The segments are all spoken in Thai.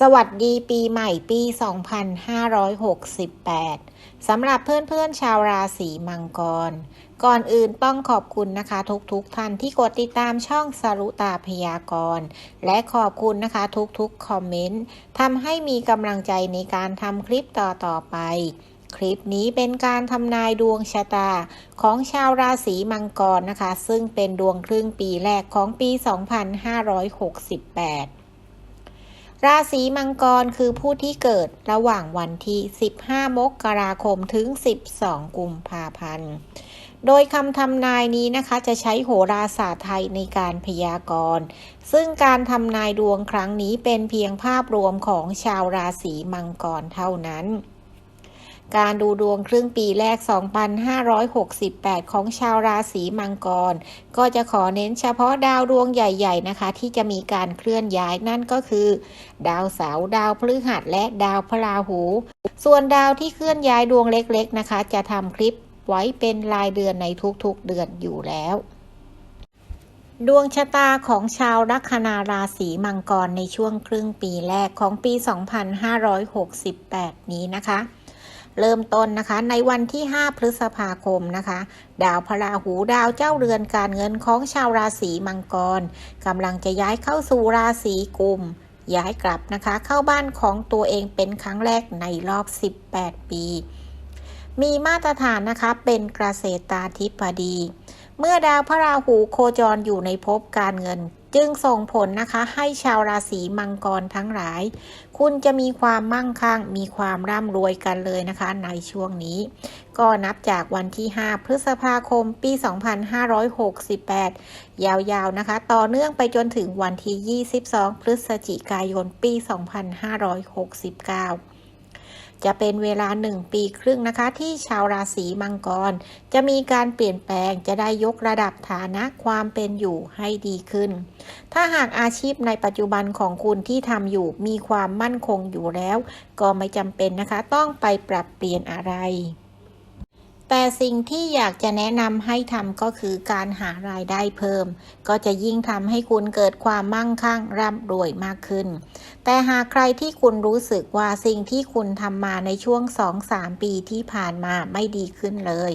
สวัสดีปีใหม่ปี 2568 สำหรับเพื่อนๆชาวราศีมังกร ก่อนอื่นต้องขอบคุณนะคะ ทุกๆทท่านที่กดติดตามช่องสรุตาพยากรณ์และขอบคุณนะคะทุกๆคอมเมนต์ทำให้มีกำลังใจในการทำคลิปต่อๆไปคลิปนี้เป็นการทำนายดวงชะตาของชาวราศีมังกรนะคะ ซึ่งเป็นดวงครึ่งปีแรกของปี 2568 ราศีมังกรคือผู้ที่เกิดระหว่างวันที่ 15 มกราคมถึง 12 กุมภาพันธ์ โดยคำทำนายนี้นะคะจะใช้โหราศาสตร์ไทยในการพยากรณ์ ซึ่งการทำนายดวงครั้งนี้เป็นเพียงภาพรวมของชาวราศีมังกรเท่านั้น การดูดวงครึ่งปีแรก 2568 ของชาวราศีมังกร ก็จะขอเน้นเฉพาะดาวดวงใหญ่ๆนะคะ ที่จะมีการเคลื่อนย้ายนั่นก็คือ ดาวเสาร์ดาวพฤหัสและดาวพระราหู ส่วนดาวที่เคลื่อนย้ายดวงเล็กๆนะคะ จะทำคลิปไว้เป็นรายเดือนในทุกๆเดือนอยู่แล้วดวงชะตาของชาวลัคนาราศีมังกรในช่วงครึ่งปีแรกของปี 2568 นี้นะคะ เริ่มต้นนะคะ ในวันที่ 5 พฤษภาคมนะคะ ดาวพระราหูดาวเจ้าเรือนการเงินของชาวราศีมังกรกำลังจะย้ายเข้าสู่ราศีกุมย้ายกลับนะคะ เข้าบ้านของตัวเองเป็นครั้งแรกในรอบ 18 ปี มีมาตรฐานนะคะเป็นเกษตราธิบดี เมื่อดาวพระราหูโคจรอยู่ในภพการเงิน จึงส่งผลนะคะให้ชาวราศีมังกรทั้งหลาย คุณจะมีความมั่งคั่ง มีความร่ำรวยกันเลยนะคะ ในช่วงนี้ ก็นับจากวันที่ 5 พฤษภาคมปี 2568 ยาวๆนะคะ ต่อเนื่องไปจนถึงวันที่ 22 พฤศจิกายนปี 2569 จะเป็นเวลาหนึ่งปีครึ่งนะคะ ที่ชาวราศีมังกร จะมีการเปลี่ยนแปลงจะได้ยกระดับฐานะความเป็นอยู่ให้ดีขึ้น ถ้าหากอาชีพในปัจจุบันของคุณที่ทำอยู่มีความมั่นคงอยู่แล้ว ก็ไม่จำเป็นนะคะ ต้องไปปรับเปลี่ยนอะไร แต่สิ่งที่อยากจะแนะนำให้ทำก็คือการหารายได้เพิ่ม ก็จะยิ่งทำให้คุณเกิดความมั่งคั่งร่ำรวยมากขึ้น แต่หากใครที่คุณรู้สึกว่าสิ่งที่คุณทำมาในช่วง 2-3 ปีที่ผ่านมาไม่ดีขึ้นเลย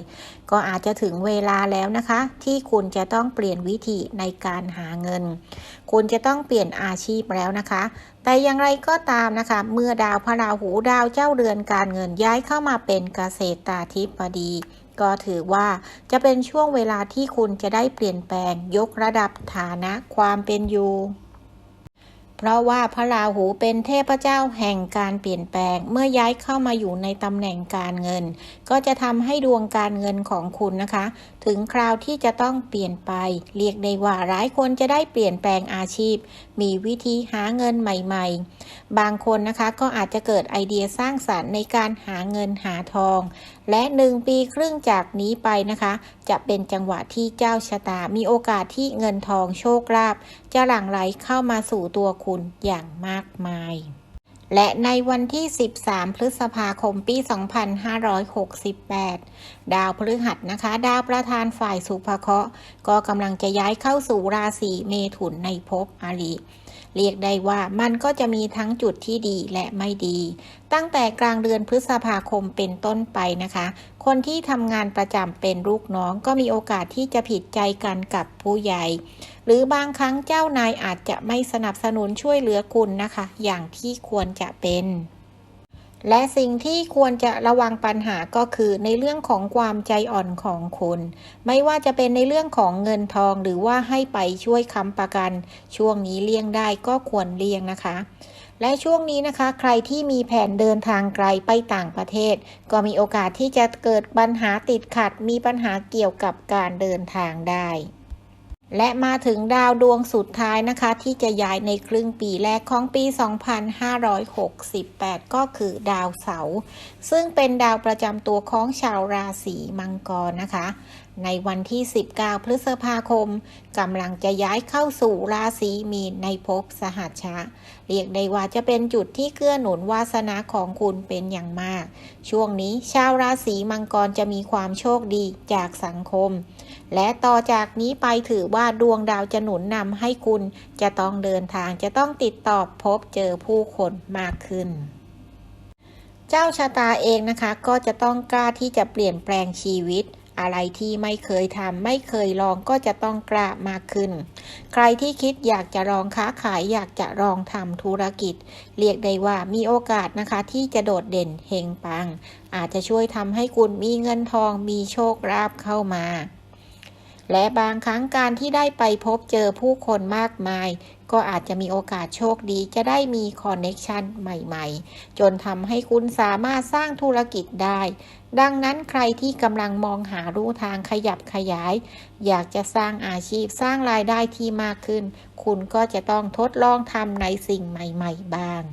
ก็อาจจะถึงเวลาแล้วนะคะ ที่คุณจะต้องเปลี่ยนวิธีในการหาเงิน คุณจะต้องเปลี่ยนอาชีพแล้วนะคะแต่อย่างไรก็ตามนะคะ เมื่อดาวพระราหูดาวเจ้าเรือนการเงินย้ายเข้ามาเป็นเกษตราธิบดี ก็ถือว่าจะเป็นช่วงเวลาที่คุณจะได้เปลี่ยนแปลงยกระดับฐานะความเป็นอยู่เพราะว่าพระราหูเป็นเทพเจ้าแห่งการเปลี่ยนแปลง เมื่อย้ายเข้ามาอยู่ในตำแหน่งการเงิน ก็จะทำให้ดวงการเงินของคุณนะคะถึงคราวที่จะต้องเปลี่ยนไป เรียกได้ว่าหลายคนจะได้เปลี่ยนแปลงอาชีพ มีวิธีหาเงินใหม่ๆ บางคนนะคะก็อาจจะเกิดไอเดียสร้างสารรค์ในการหาเงินหาทอง และหนึ่งปีครึ่งจากนี้ไปนะคะ จะเป็นจังหวะที่เจ้าชะตา มีโอกาสที่เงินทองโชคลาภจะหลั่งไหลเข้ามาสู่ตัวคุณอย่างมากมาย และในวันที่ 13 พฤษภาคม ปี 2568 ดาวพฤหัสนะคะ ดาวประธานฝ่ายสุภเคราะห์ก็กำลังจะย้ายเข้าสู่ราศีเมถุนในภพอาริ เรียกได้ว่ามันก็จะมีทั้งจุดที่ดีและไม่ดี ตั้งแต่กลางเดือนพฤษภาคมเป็นต้นไปนะคะ คนที่ทำงานประจำเป็นลูกน้องก็มีโอกาสที่จะผิดใจกันกับผู้ใหญ่ หรือบางครั้งเจ้านายอาจจะไม่สนับสนุนช่วยเหลือคุณนะคะ อย่างที่ควรจะเป็น และสิ่งที่ควรจะระวังปัญหาก็คือในเรื่องของความใจอ่อนของคุณ ไม่ว่าจะเป็นในเรื่องของเงินทองหรือว่าให้ไปช่วยค้ำประกัน ช่วงนี้เลี่ยงได้ก็ควรเลี่ยงนะคะ และช่วงนี้นะคะ ใครที่มีแผนเดินทางไกลไปต่างประเทศ ก็มีโอกาสที่จะเกิดปัญหาติดขัด มีปัญหาเกี่ยวกับการเดินทางได้ และมาถึงดาวดวงสุดท้ายนะคะ ที่จะย้ายในครึ่งปีแรกของปี 2568 ก็คือดาวเสาร์ซึ่งเป็นดาวประจำตัวของชาวราศีมังกรนะคะ ในวันที่ 19 พฤษภาคมกำลังจะย้ายเข้าสู่ราศีมีนในภพสหัชชะ เรียกได้ว่าจะเป็นจุดที่เกื้อหนุนวาสนาของคุณเป็นอย่างมาก ช่วงนี้ชาวราศีมังกรจะมีความโชคดีจากสังคม และต่อจากนี้ไปถือว่าดวงดาวจะหนุนนำให้คุณจะต้องเดินทางจะต้องติดต่อพบเจอผู้คนมากขึ้นเจ้าชะตาเองนะคะก็จะต้องกล้าที่จะเปลี่ยนแปลงชีวิต อะไรที่ไม่เคยทำไม่เคยลองก็จะต้องกล้ามากขึ้น ใครที่คิดอยากจะลองค้าขายอยากจะลองทำธุรกิจ เรียกได้ว่ามีโอกาสนะคะที่จะโดดเด่นเฮงปัง อาจจะช่วยทำให้คุณมีเงินทองมีโชคลาภเข้ามา และบางครั้งการที่ได้ไปพบเจอผู้คนมากมาย ก็อาจจะมีโอกาสโชคดีจะได้มีคอนเน็ชันใหม่ๆ จนทำให้คุณสามารถสร้างธุรกิจได้ ดังนั้นใครที่กำลังมองหารูทางขยับขยาย อยากจะสร้างอาชีพสร้างรายได้ที่มากขึ้น คุณก็จะต้องทดลองทำในสิ่งใหม่ ๆ บ้าง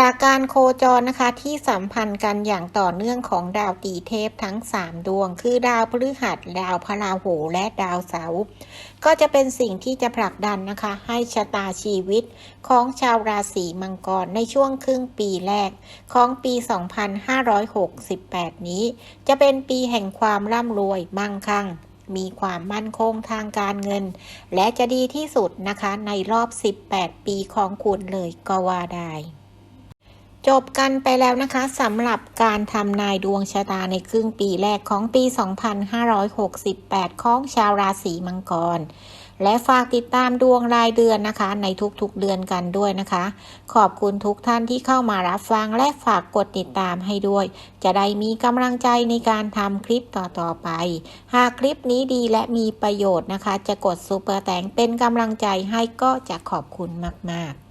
จากการโคจรนะคะที่สัมพันธ์กันอย่างต่อเนื่องของดาวตีเทพทั้ง 3 ดวง คือดาวพฤหัส ดาวพราหูและดาวเสาร์ก็จะเป็นสิ่งที่จะผลักดันนะคะ ให้ชะตาชีวิตของชาวราศีมังกรในช่วงครึ่งปีแรกของปี 2568 นี้ จะเป็นปีแห่งความร่ำรวยมั่งคั่งมีความมั่นคงทางการเงิน และจะดีที่สุดนะคะในรอบ 18 ปีของคุณเลยก็ว่าได้ จบกันไปแล้วนะคะสำหรับการทำนายดวงชะตาในครึ่งปีแรกของปี 2568 ของชาวราศีมังกร และฝากติดตามดวงรายเดือนนะคะ ในทุกๆเดือนกันด้วยนะคะ ขอบคุณทุกท่านที่เข้ามารับฟังและฝากกดติดตามให้ด้วย จะได้มีกำลังใจในการทำคลิปต่อๆไป หากคลิปนี้ดีและมีประโยชน์นะคะ จะกดซุปเปอร์แตงเป็นกำลังใจให้ก็จะขอบคุณมากๆ